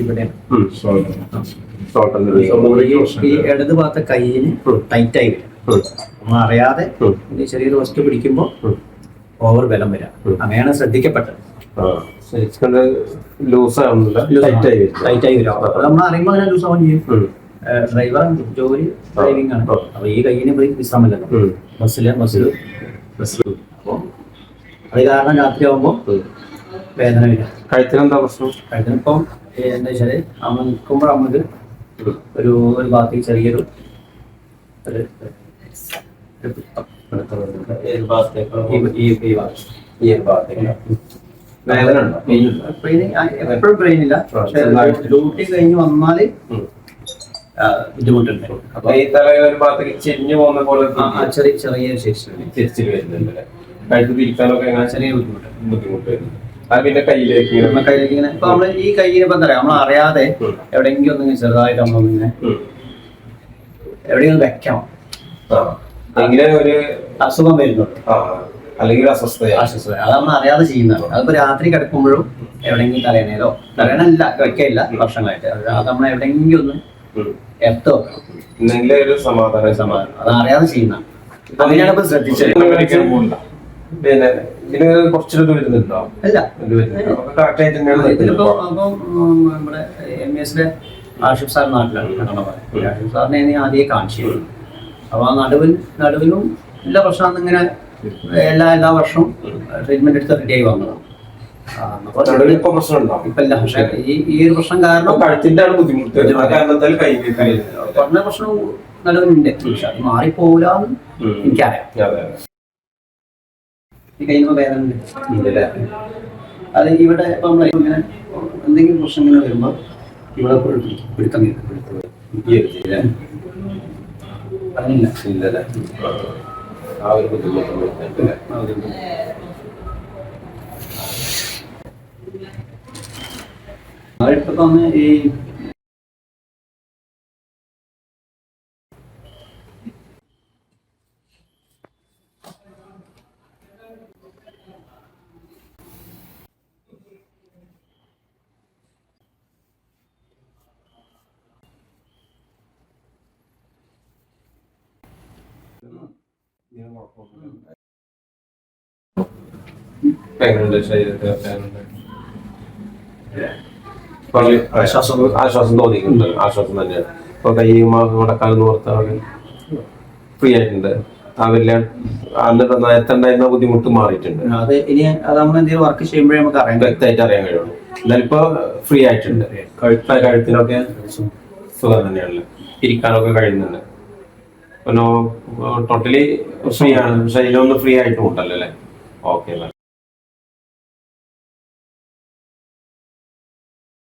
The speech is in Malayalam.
ഇവിടെ. ഈ ഇടത് ഭാഗത്തെ കയ്യിന് ടൈറ്റ് ആയി വരും. നമ്മൾ അറിയാതെ ചെറിയൊരു വസ്തു പിടിക്കുമ്പോൾ ഓവർ ബലം വരാം. അങ്ങനെയാണ് ശ്രദ്ധിക്കപ്പെട്ടത്. ആ, ശരിക്കും ആവുന്നില്ല. ടൈറ്റ് ആയി വരും. ടൈറ്റ് ആയി വരും. അപ്പൊ നമ്മൾ അറിയുമ്പോൾ അങ്ങനെ ലൂസ് ആവുകയും ചെയ്യും. ഉം, ഡ്രൈവർ ജോലി ഡ്രൈവിംഗ് ആണ്. അപ്പൊ ഈ കയ്യിന് പോയി ബസ്സിൽ ബസ്സിൽ അപ്പോൾ അത് കാരണം രാത്രി ആവുമ്പോൾ. വേദന വരിക. കഴുത്തിനെന്താ പ്രശ്നം? അതിനിപ്പം എന്താ വെച്ചാൽ നമ്മൾ നിൽക്കുമ്പോൾ നമുക്ക് ഒരു ഒരു ഭാഗത്തേക്ക്. ചെറിയൊരു? വേദന ഉണ്ടോ? എപ്പോഴും ബ്രെയിൻ ഇല്ല. പക്ഷെ. ഡ്യൂട്ടി കഴിഞ്ഞ് വന്നാൽ ബുദ്ധിമുട്ടുണ്ട്. അപ്പൊ ഈ തല ഒരു ഭാഗത്തേക്ക് ചെരിഞ്ഞു പോകുന്ന പോലെ ചെറിയ ചെറിയ ശേഷി വരുന്നുണ്ട്? കഴുത്ത് തിരിക്കാനൊക്കെ ചെറിയ ബുദ്ധിമുട്ട്. ബുദ്ധിമുട്ട് വരുന്നു അത് പിന്നെ കയ്യിലേക്ക് നമ്മുടെ കയ്യിലേക്ക് ഇങ്ങനെ ഇപ്പൊ നമ്മൾ ഈ കയ്യിനെ ഇപ്പൊ എന്താ പറയാ നമ്മൾ അറിയാതെ. എവിടെയെങ്കിലും ഒന്ന് ചെറുതായിട്ട് നമ്മളൊന്നിങ്ങനെ ഉം. എവിടെയെങ്കിലും വെക്കണം. ആ. ഇങ്ങനെ ഒരു അസുഖം വരുന്നുണ്ട് അല്ലെങ്കിൽ അസ്വസ്ഥ അസ്വസ്ഥത. അത് നമ്മൾ അറിയാതെ ചെയ്യുന്നതാണ്. അതിപ്പോ രാത്രി കിടക്കുമ്പോഴും എവിടെയെങ്കിലും തലേനേലോ തലേനല്ല വെക്കയില്ല വർഷങ്ങളായിട്ട് അത് നമ്മൾ എവിടെയെങ്കിലും ഒന്ന് എത്തോ ഒരു സമാധാനം. സമാധാനം. അത് അറിയാതെ ചെയ്യുന്ന അങ്ങനെയാണ് ഇപ്പൊ ശ്രദ്ധിച്ചത്. പിന്നെ ഇതിന് കുറച്ചൊരു വരുന്നുണ്ടോ? അല്ല. ഇത് വരുന്നുണ്ടോ? അപ്പൊ correct ആയിട്ട് തന്നെയാണ് ഇതിലിപ്പോ അപ്പം നമ്മുടെ എം എസിലെ ആഷിഫ് സാർ നാട്ടിലാണ് ആഷിഫ് സാറിനെ ഞാൻ ആദ്യമേ കാണിച്ചിരുന്നു അപ്പൊ ആ നടുവിൽ നടുവിലും എല്ലാ പ്രശ്നം ഇങ്ങനെ എല്ലാ എല്ലാ വർഷവും ട്രീറ്റ്മെന്റ് എടുത്ത് റെഡി ആയി വന്നതാണ്. ഇപ്പൊ ഇല്ല പക്ഷെ ഈ ഈ ഒരു പ്രശ്നം കാരണം കഴുത്തിന്റെ ആണ് ബുദ്ധിമുട്ട്. പ്രശ്നം നടുവിനുണ്ട് പക്ഷെ അത്. എനിക്കറിയാം. ഈ കഴിയുമ്പോൾ വേദന ഉണ്ട്. അത് ഇവിടെ ഇപ്പൊ നമ്മൾ ഇങ്ങനെ എന്തെങ്കിലും പ്രശ്നം ഇങ്ങനെ വരുമ്പോൾ ഇവിടെ പിടി- പിടുത്തം അതിനില്ല ഇല്ലല്ലേ? ആ ഒരു ബുദ്ധിമുട്ട് അവരിപ്പോ വന്ന് ഈ ആശ്വാസം ആശ്വാസം തോന്നിയിട്ടുണ്ട് ആശ്വാസം തന്നെയാണ് ഇപ്പൊ കൈ മുടക്കാൻ നോർത്താൽ ഫ്രീ ആയിട്ടുണ്ട്. അന്നിട്ട് നേരത്തെ ബുദ്ധിമുട്ട് മാറിയിട്ടുണ്ട്. അത് ഇനി അത് നമ്മൾ എന്തെങ്കിലും വർക്ക് ചെയ്യുമ്പോഴേ നമുക്ക് വ്യക്തമായിട്ട് അറിയാൻ കഴിയുള്ളൂ. എന്നാലും ഇപ്പൊ ഫ്രീ ആയിട്ടുണ്ട്. കഴുത്ത കഴുത്തിനൊക്കെ സുഖം തന്നെയാണല്ലോ. ഇരിക്കാനൊക്കെ കഴിയുന്നുണ്ട്. ടോട്ടലി ഫ്രീ ആണ്. ശരീരം ഒന്ന് ഫ്രീ ആയിട്ടും ഉണ്ടല്ലോ അല്ലേ ഓക്കെ